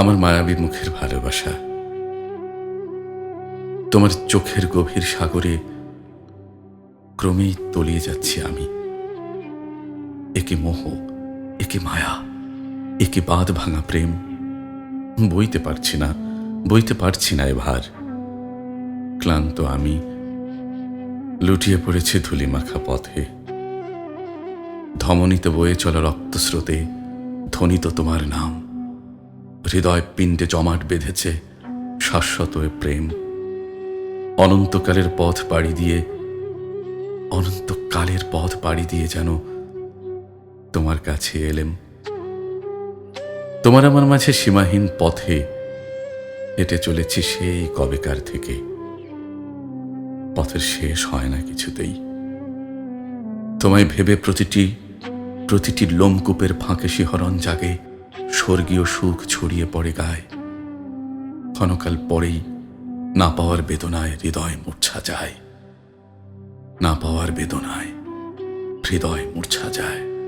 আমার মায়াবী মুখের ভালোবাসা, তোমার চোখের গভীর সাগরে ক্রমেই তলিয়ে যাচ্ছি আমি। একে মোহ, একে মায়া, একে বাঁধ ভাঙা প্রেম। বইতে পারছি না, বইতে পারছি না এ ভার। ক্লান্ত আমি, লুটিয়ে পড়েছে ধুলিমাখা পথে। ধমনীতে বয়ে চলা রক্তস্রোতে ধ্বনিত তোমার নাম। হৃদয় পিণ্ডে জমাট বেঁধেছে শাশ্বত প্রেম। অনন্তকালের পথ পাড়ি দিয়ে, অনন্তকালের পথ পাড়ি দিয়ে যেন তোমার কাছে এলেম। তোমার আমার মাঝে সীমাহীন পথে হেঁটে চলেছি সেই কবেকার থেকে। পথের শেষ হয় না কিছুতেই। তোমায় ভেবে প্রতিটি প্রতিটি লোমকূপের ফাঁকে শিহরণ জাগে, স্বর্গীয় সুখ ছড়িয়ে পড়ে গায়। ক্ষণকাল পরেই না পাওয়ার বেদনায় হৃদয় মূর্ছা যায়। না পাওয়ার বেদনায় হৃদয় মূর্ছা যায়।